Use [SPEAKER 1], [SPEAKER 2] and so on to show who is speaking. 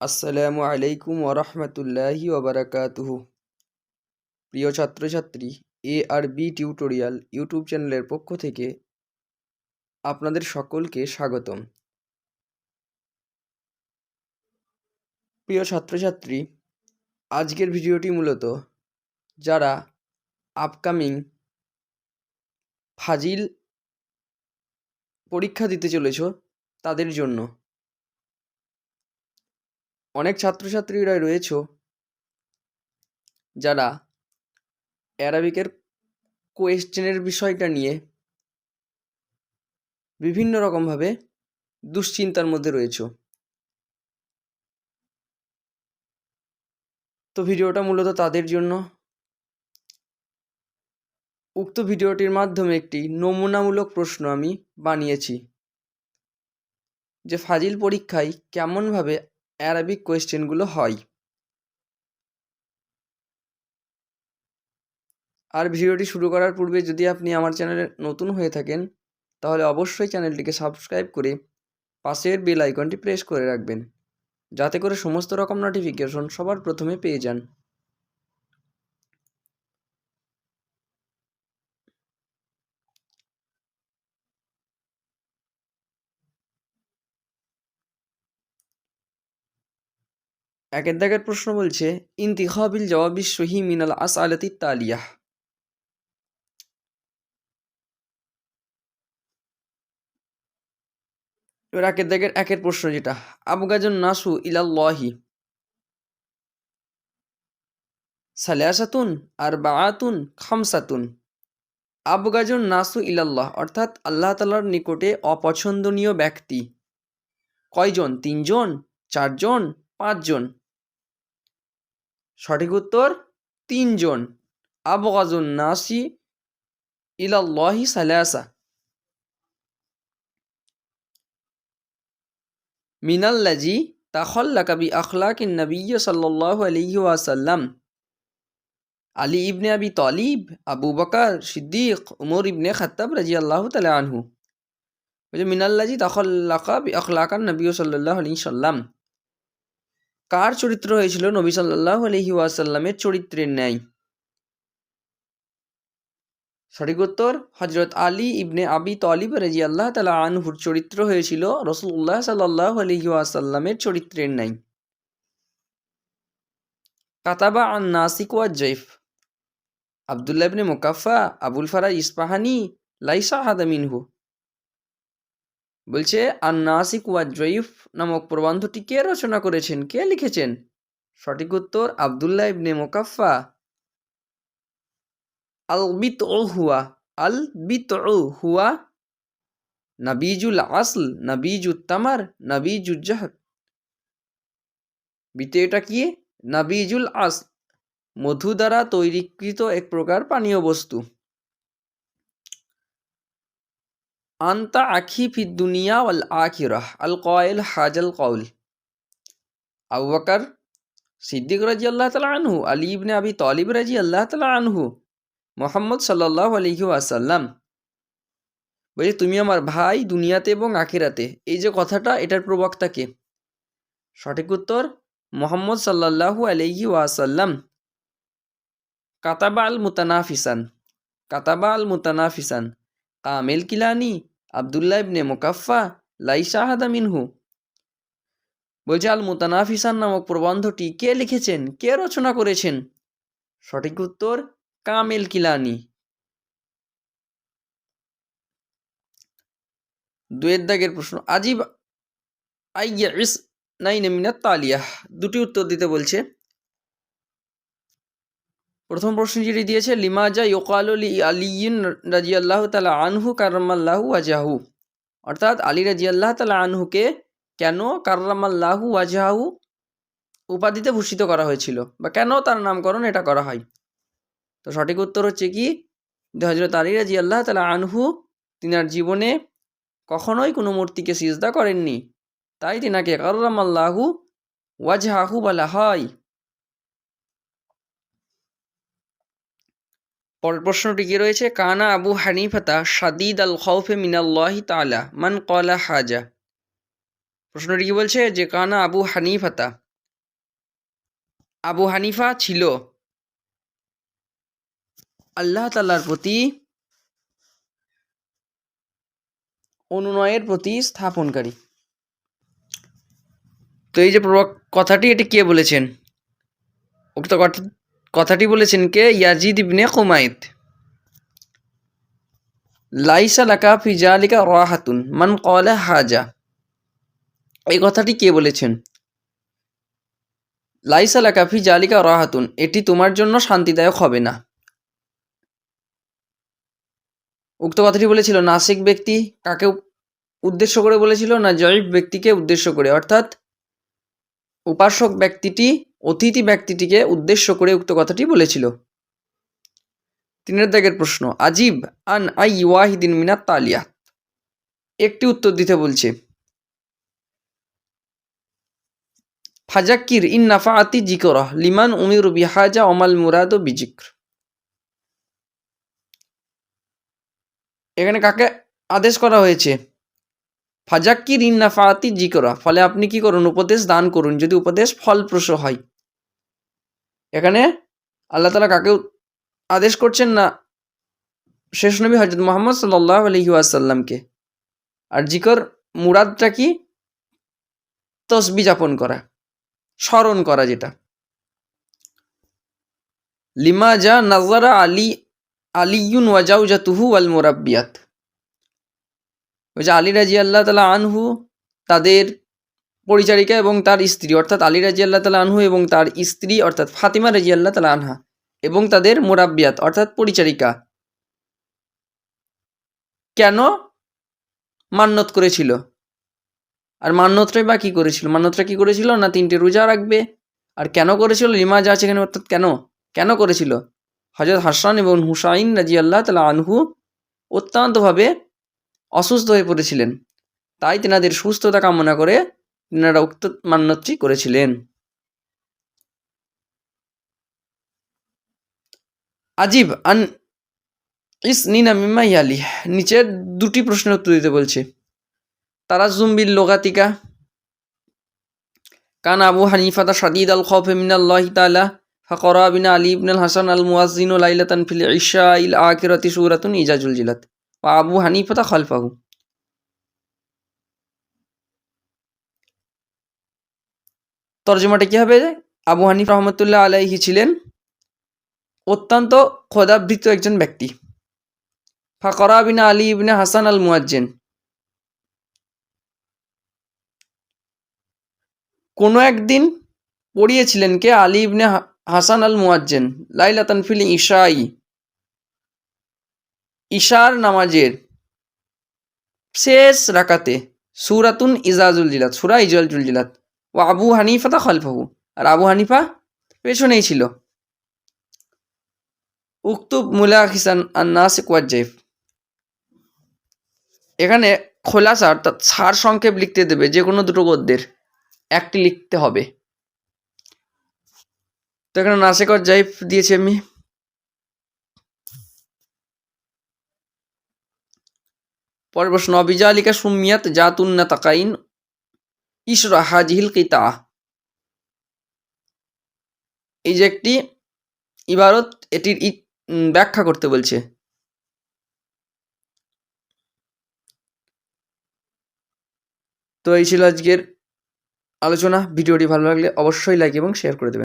[SPEAKER 1] আসসালামু আলাইকুম ওরহমতুল্লাহি ওবরাকাতুহু। প্রিয় ছাত্রছাত্রী, A R B tutorial YouTube চ্যানেলের পক্ষ থেকে আপনাদের সকলকে স্বাগতম। প্রিয় ছাত্রছাত্রী, আজকের ভিডিওটি মূলত যারা আপকামিং ফাজিল পরীক্ষা দিতে চলেছ তাদের জন্য। অনেক ছাত্রছাত্রীরা রয়েছ যারা অ্যারাবিকের কোয়েশ্চেনের বিষয়টা নিয়ে বিভিন্ন রকমভাবে দুশ্চিন্তার মধ্যে রয়েছ। তো ভিডিওটা মূলত তাদের জন্য। উক্ত ভিডিওটির মাধ্যমে একটি নমুনামূলক প্রশ্ন আমি বানিয়েছি। যে ফাজিল পরীক্ষায় কেমনভাবে অ্যারাবিক কোয়েশ্চেনগুলো হয়। আর ভিডিওটি শুরু করার পূর্বে যদি আপনি আমার চ্যানেলে নতুন হয়ে থাকেন, তাহলে অবশ্যই চ্যানেলটিকে সাবস্ক্রাইব করে পাশের বেল আইকনটি প্রেস করে রাখবেন। যাতে করে সমস্ত রকম নোটিফিকেশন সবার প্রথমে পেয়ে যান। একের দাগের প্রশ্ন বলছে, ইন্তিখাবিল জবাবি সহি মিনাল আস আলতি তালিয়াহ। এবার একের দাগের একের প্রশ্ন যেটা আবগাজন নাসু ইলাল্লাহি সালাসাতুন আর বাআতুন খামসাতুন আবগাজন নাসু ইলাল্লাহ, অর্থাৎ আল্লাহ তালার নিকটে অপছন্দনীয় ব্যক্তি। কয়জন? তিনজন? চারজন? পাঁচজন সঠিক উত্তর তিনজন আবগাজুন নাসি ইলাল্লাহি সালাসা। মিনাল্লাজি তাখল্লাকা বি আখলাকিন নবিয়্য সাল্লাল্লাহু আলাইহি ওয়াসাল্লাম। আলী ইবনে আবি তলিব, আবু বকার সিদ্দিক, উমর ইবনে খাত্তাব রাজি আল্লাহ তালা আনহু বলছে মিনাল্লাজি তাখল্লাকা বি আখলাকান নবী সাল্লাহ আলী সাল্লাম। কার চরিত্র হয়েছিল নবী সাল্লাহ আলহি ওয়াসাল্লামের চরিত্রের ন্যায়? সঠিক উত্তর হজরত আলী ইবনে আবি তলিব রাজি আল্লাহ তালা আনহুর চরিত্র হয়েছিল রসুল্লাহ সাল্লাহ আলহি ওয়াসাল্লামের চরিত্রের ন্যায়। কাতাবা আন নাসিক ওয়া জৈফ, আবদুল্লাহ ইবনে মোকাফা, আবুল ফারা ইস্পাহানি লাইসা হাদামিনহু বলছে আর নাসিক ওয়া জয়ীফ নামক প্রবন্ধটি কে রচনা করেছেন কে? লিখেছেন। সঠিক উত্তর আবদুল্লাহ ইবনে মোকাফা আল বিত হুয়া আল বিত হুয়া, নাবিজুল আসল, নাবিজুত তামার নাবিজুজ্জাহ বিতে এটা কি? নাবিজুল আস মধু দ্বারা তৈরিকৃত এক প্রকার পানীয় বস্তু। আন্তা আখি ফি দুনিয়া ওয়াল আখিরাহ আল কয়েল হাজাল কৌল আবু বকর সিদ্দিক রাজি আল্লাহ তালা আনহু, আলী ইবনে আবি তলিব রাজি আল্লাহ তালা আনহু, মোহাম্মদ সাল্লাহ আলহি আসাল্লাম বলছি তুমি আমার ভাই দুনিয়াতে এবং আখিরাতে, এই যে কথাটা, এটার প্রবক্তা কে? সঠিক উত্তর, মোহাম্মদ সাল্লাহু আলহি ওয়াসাল্লাম। কাতাবা আল মুতানাফিসান কাতাবা আল মুতানাফিসান কামেল কিলানি, আবদুল্লাহ ইবনে মোকাফা লাইসাহাদা মিনহু। বলছে আল মুতানাফিসান নামক প্রবন্ধটি কে লিখেছেন? কে রচনা করেছেন? সঠিক উত্তর, কামেল কিলানি। দুয়ের দাগের প্রশ্ন, আজিব আইয়া ইস নাইন মিনাত তালিয়াহ। দুটি উত্তর দিতে বলছে প্রথম প্রশ্ন যেটি দিয়েছে লিমাজা ইকাল আলিয়ন রাজি আল্লাহ তালা আনহু কারামাল্লাহু আজাহু অর্থাৎ আলী রাজি আল্লাহ তালা আনহুকে কেন কারামাল্লাহু আজাহু উপাধিতে ভূষিত করা হয়েছিল বা কেন তার নামকরণ এটা করা হয়? তো সঠিক উত্তর হচ্ছে কি হজরত আলী রাজি আল্লাহ তালা আনহু তিনার জীবনে কখনোই কোনো মূর্তিকে সিজদা করেননি। তাই তিনাকে কারামাল্লাহু ওয়াজহাহু বলা হয়। পরের প্রশ্নটি কি রয়েছে? কানা আবু হানিফাতা সাদিদ আল খৌফে মিনাল্লাহি তালা মান কলা হাজা। প্রশ্নটি কি বলছে? যে কানা আবু হানিফাতা, আবু হানিফা ছিল আল্লাহ তাল্লার প্রতি অনুনয়ের প্রতি স্থাপনকারী। তো এই যে কথাটি এটি কে বলেছেন? উক্ত কথাটি বলেছেন কে? ইয়াজিদ ইবনে কুমাইত। লাইসা লাকা ফি জালিকা রাহাতুন, মান কলে হাজা। এই কথাটি কে বলেছেন? লাইসা লাকা ফি জালিকা রাহাতুন, এটি তোমার জন্য শান্তিদায়ক হবে না। উক্ত কথাটি বলেছিল নাসিক ব্যক্তি, কাকে উদ্দেশ্য করে বলেছিল? না জয়ীফ ব্যক্তিকে উদ্দেশ্য করে, অর্থাৎ উপাসক ব্যক্তিটি, অতিথি ব্যক্তিটিকে উদ্দেশ্য করে উক্ত কথাটি বলেছিল। তিনের দাগের প্রশ্ন, আজিব আন আই ওয়াহিদিন মিনাত তালিয়া? একটি উত্তর দিতে বলছে, ফাজাক্কির ইন নাফাআতি জিকরা লিমান উমির বিহাজা অমাল মুরাদ ও বিজিক্র। এখানে কাকে আদেশ করা হয়েছে? ফাজাক্কির ইন নাফাআতি জিকরা, ফলে আপনি কি করুন, উপদেশ দান করুন, যদি উপদেশ ফলপ্রসূ হয়। এখানে আল্লাহ তালা কাকে আদেশ করছেন না? শেষ নবী হজরত মোহাম্মদ সাল্লাহ আলহি আসাল্লামকে আর জিকর মুরাদটা কি? তসবি যাপন করা, স্মরণ করা যেটা। লিমা যা নাজারা আলী আলিউন ওয়াজাউজাতুহু ওয়াল মোরাব্বিয়াত। যে আলী রাজি আল্লাহ তালা আনহু তাদের পরিচারিকা এবং তার স্ত্রী, অর্থাৎ আলী রাজি আল্লাহ তালা আনহু এবং তার স্ত্রী, অর্থাৎ ফাতিমা রাজি আল্লাহ তালা আনহা এবং তাদের মোরাব্বিয়াত, অর্থাৎ পরিচারিকা। কেন মান্যত করেছিল? আর মান্যতটাই বা কি করেছিল? মান্যতটা কি করেছিল না তিনটে রোজা রাখবে? আর কেন করেছিল? লিমা যা এখানে, অর্থাৎ কেন? কেন করেছিল? হজরত হাসান এবং হুসাইন রাজি আল্লাহ তালা আনহু অত্যন্তভাবে অসুস্থ হয়ে পড়েছিলেন। তাই তেনাদের সুস্থতা কামনা করে তেনারা উক্ত মান্যতটি করেছিলেন। আজিব আন ইস নিনা মিম্মা ইয়ালি নিচের দুটি প্রশ্নের উত্তর দিতে বলছে। তারা জুম্বিল লোগাতিকা, কান আবু হানিফাতা সাদিদ আল খফে মিনাল্লাহি তাআলা, ফাকরা বিনা আলী ইবন আল হাসান আল মুয়াজ্জিন লাইলাতান ফিল ইশা ইল আখিরাতি সূরাতুন ইজাজুল জিলাত। আবু হানিফাতা খালফাহু তর্জমাটা কি হবে? আবু হানিফ রহমতুল্লাহ আলাইহি ছিলেন অত্যন্ত খোদাবৃত একজন ব্যক্তি। ফাকরা বিনা আলী ইবনে হাসান আল মুয়াজ্জিন কোনো একদিন পড়িয়েছিলেন কে? আলী ইবনে হাসান আল মুয়াজ্জেন লাইলাতান ফিল ইশাই ইশার নামাজের শেষ রাকাতে সুরাতুন ইজাজুল জিলাত, সুরা ইজাজুল জিলাত। ও আবু হানিফা তা খলফাহু আর আবু হানিফা পেছনেই ছিল। উক্তুব মুলা খিসান আন্নাসিক ওয়াজ্জাইফ এখানে খোলাসা অর্থাৎ সার সংক্ষেপ লিখতে দেবে যে কোনো দুটো গদ্যের। একটি লিখতে হবে। তো এখানে নাসেকর জাইফ দিয়েছি আমি। পরের প্রশ্ন, অবিজালিকা সুমিয়াত জাতুন্না তাকাইন ইসরা হাজিহিল কিতা? এই যে একটি ইবারত, এটির ব্যাখ্যা করতে বলছে। তো এই ছিল আজকের আলোচনা। ভিডিওটি ভালো লাগলে অবশ্যই লাইক এবং শেয়ার করে দেবেন।